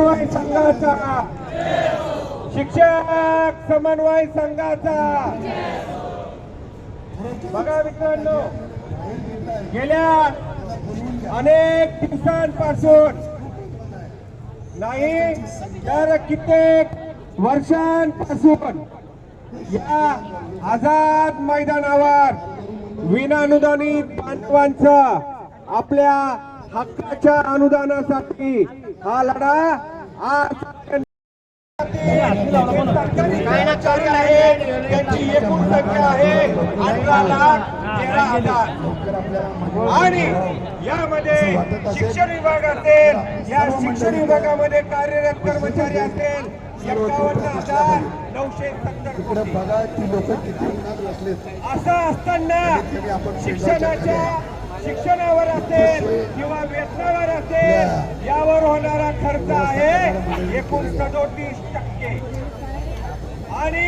समन्वय संघाचा. शिक्षक समन्वय संघाचा. बघा मित्रांनो गेल्या अनेक दिवसांपासून नाही तर कित्येक वर्षांपासून या आझाद मैदानावर विनानुदानित बांधवांचा आपल्या हक्काच्या अनुदानासाठी हा लढा आज कर्मचारी आहेत त्यांची एकूण संख्या आहे अठरा लाख तेरा हजार. आणि यामध्ये शिक्षण विभाग असेल या शिक्षण विभागामध्ये कार्यरत कर्मचारी असेल एकावन्न हजार नऊशे सत्तर कोटी. बघा ती लोक किती उन्हात बसलेत. असं असताना शिक्षणाच्या शिक्षणावर असेल किंवा वेतनावर असेल यावर होणारा खर्च आहे एकूण सदोतीस टक्के. आणि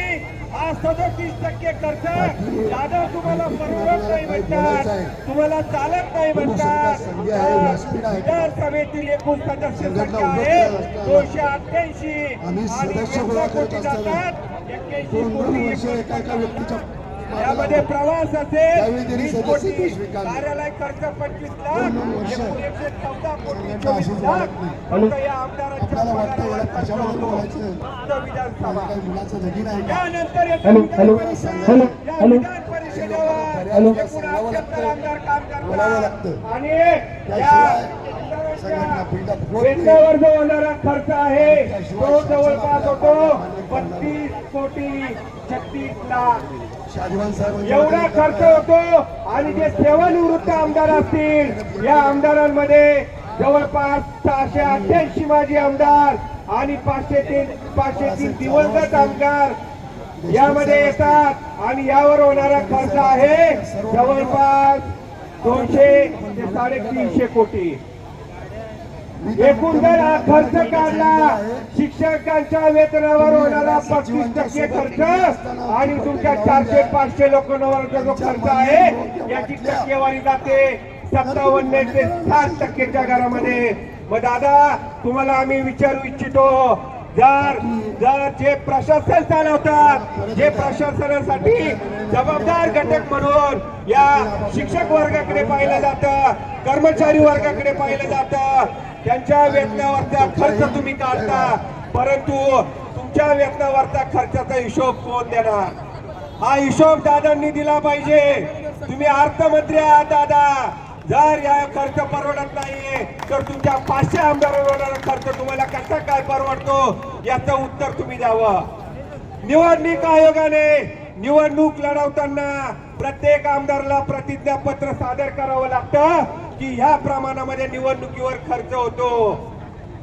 हा सदोतीस टक्के खर्च दादा तुम्हाला परवडत नाही म्हणतात. तुम्हाला चालत नाही म्हणतात. तर विधानसभेतील एकूण सदस्य संख्या आहे दोनशे अठ्ठ्याऐंशी. आणि कोटी जातात. एक्क्याऐंशी कोटी एका व्यक्तीच्या यामध्ये प्रवास असेल कोटी स्वीकारलं. कार्यालय खर्च पंचवीस लाख एकशे चौदा कोटी चोवीस लाख. या आमदारांच्या. आणि. वेतनावर जो होणारा खर्च आहे तो जवळपास होतो बत्तीस कोटी छत्तीस लाख. एवढा खर्च होतो आणि जे सेवानिवृत्त आमदार असतील या आमदारांमध्ये जवळपास सहाशे अठ्ठ्याऐंशी माजी आमदार आणि पाचशे तीन पाचशे तीन दिवंगत आमदार यामध्ये येतात आणि यावर होणारा खर्च आहे जवळपास दोनशे ते साडेतीनशे कोटी. एकूण जर हा खर्च काढला शिक्षकांच्या वेतनावर होणारा पस्तीस टक्के खर्च आणि तुमच्या चारशे पाचशे लोकांवरचा जो खर्च आहे याची टक्केवारी जाते सत्तावन्न ते साठ टक्केच्या घरामध्ये. मग दादा तुम्हाला आम्ही विचारू इच्छितो जर जर जे प्रशासन चालवतात जे प्रशासनासाठी जबाबदार घटक म्हणून या शिक्षक वर्गाकडे पाहिलं जातं कर्मचारी वर्गाकडे पाहिलं जातं त्यांच्या वेतनावरचा खर्च तुम्ही काढता परंतु तुमच्या वेतनावरचा खर्चाचा हिशोब कोण देणार? हा हिशोब दादांनी दिला पाहिजे. तुम्ही अर्थमंत्री आहात दादा. जर या खर्च परवडत नाहीये तर तुमच्या पाचशे आमदारांवर खर्च तुम्हाला कसा काय परवडतो? याचं उत्तर तुम्ही द्यावं. निवडणूक आयोगाने निवडणूक लढवताना प्रत्येक आमदाराला प्रतिज्ञापत्र सादर करावं लागतं की ह्या प्रमाणामध्ये निवडणुकीवर खर्च होतो.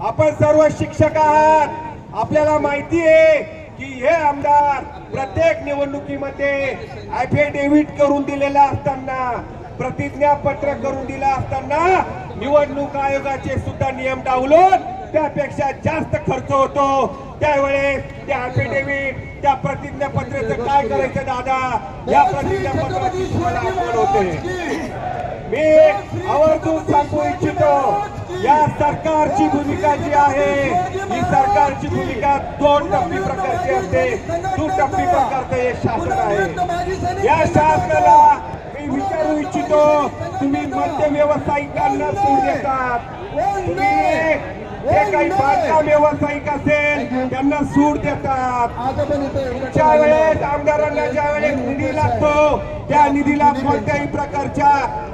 आपण सर्व शिक्षक आहात. आपल्याला माहिती आहे की हे आमदार प्रत्येक निवडणुकीमध्ये ऍफिडेव्हिट करून दिलेला असताना प्रतिज्ञापत्र करून दिला असताना निवडणूक आयोगाचे सुद्धा नियम डावलून त्यापेक्षा जास्त खर्च होतो. त्यावेळेस त्या ऍफिडेव्हिट त्या प्रतिज्ञापत्राचं काय करायचं दादा? या प्रतिज्ञापत्राची आठवण होते. मी आवर्जून सांगू इच्छितो या सरकारची भूमिका जी आहे ही सरकारची भूमिका दोन टप्पी प्रकारची असते. दुटप्पी प्रकारचं हे शासन आहे. या शासनाला विचारू इच्छितो. तुम्ही मद्य व्यावसायिकांना सूट देतात. जे काही बांधकाम व्यावसायिक असेल त्यांना सूट देतात. लागतो. त्या निधीला कोणत्याही प्रकारच्या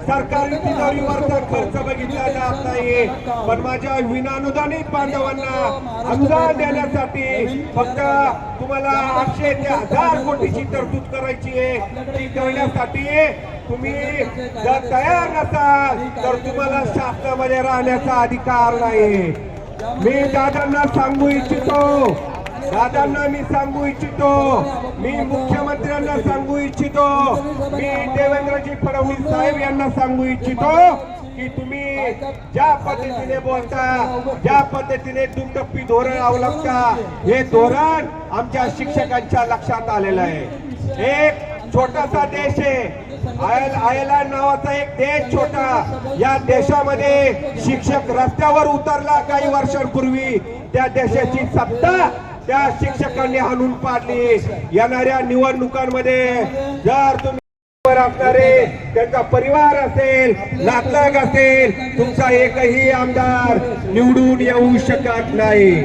सरकारी तिजोरीवरचा खर्च बघितला जात नाही. पण माझ्या विनानुदानित बांधवांना अनुदान देण्यासाठी फक्त तुम्हाला आठशे ते हजार कोटीची तरतूद करायची आहे. ती करण्यासाठी तुम्ही जर तयार नसाल तर तुम्हाला शासनामध्ये राहण्याचा अधिकार नाही. मी दादांना सांगू इच्छितो दादांना मी सांगू इच्छितो मी मुख्यमंत्र्यांना सांगू इच्छितो मी देवेंद्रजी फडणवीस साहेब यांना सांगू इच्छितो की तुम्ही ज्या पद्धतीने बोलता ज्या पद्धतीने दुटप्पी धोरण अवलंबता हे धोरण आमच्या शिक्षकांच्या लक्षात आलेलं आहे. एक छोटासा देश आहे. आयल आयर्लंड नावाचा एक देश छोटा. या देशामध्ये शिक्षक रस्त्यावर उतरला काही वर्षांपूर्वी त्या देशाची सत्ता त्या शिक्षकांनी हाणून पाडली. येणाऱ्या निवडणुकांमध्ये जर तुम्ही असणारे त्यांचा परिवार असेल नातलग असेल तुमचा एकही आमदार निवडून येऊ शकत नाही.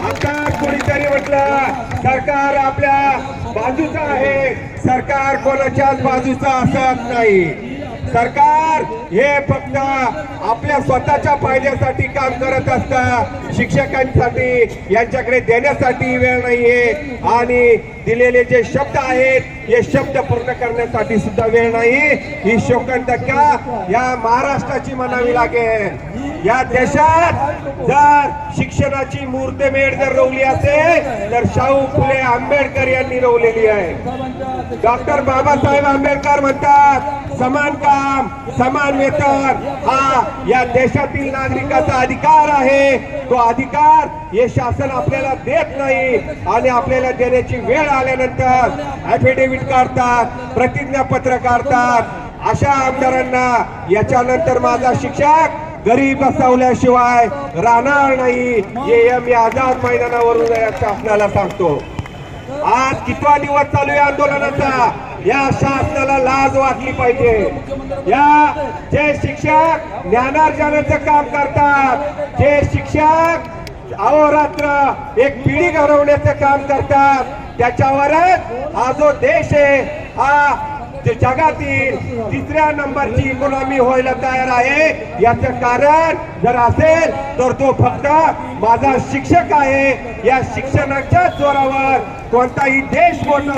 आता कोणीतरी म्हटलं सरकार आपल्या बाजूचा आहे. सरकार कोणाच्याच बाजूचा असत नाही. सरकार हे फक्त आपल्या स्वतःच्या फायद्यासाठी काम करत असतं. शिक्षकांसाठी यांच्याकडे देण्यासाठी वेळ नाहीये. आणि दिलेले जे शब्द आहेत हे शब्द पूर्ण करण्यासाठी सुद्धा वेळ नाही. ही शोकंतका या महाराष्ट्राची म्हणावी लागेल. या देशात जर शिक्षणाची मूर्तमेढ जर रोवली असेल तर शाहू फुले आंबेडकर यांनी रोवलेली आहे. डॉक्टर बाबासाहेब आंबेडकर म्हणतात समान काम समान वेतन हा या देशातील नागरिकाचा अधिकार आहे. तो अधिकार हे शासन आपल्याला देत नाही आणि आपल्याला देण्याची वेळ आल्यानंतर ऍफिडेव्हिट काढतात प्रतिज्ञापत्र काढतात. अशा आमदारांना याच्यानंतर माझा शिक्षक गरीब बसवल्याशिवाय राहणार नाही. हे मी आझाद मैदानावरून या शासनाला सांगतो. आज कितवा दिवस चालू आहे आंदोलनाचा? या शासनाला लाज वाटली पाहिजे. या जे शिक्षक ज्ञानार्जनाचं काम करतात जे शिक्षक अहोरात्र एक पिढी घडवण्याचं काम करतात त्याच्यावरच हा जो देश आहे हा ते जगातील तिसऱ्या नंबरची इकॉनॉमी व्हायला तयार आहे याचं कारण जर असेल तर तो फक्त माझा शिक्षक आहे. या शिक्षणाच्या जोरावर कोणताही देश मोठा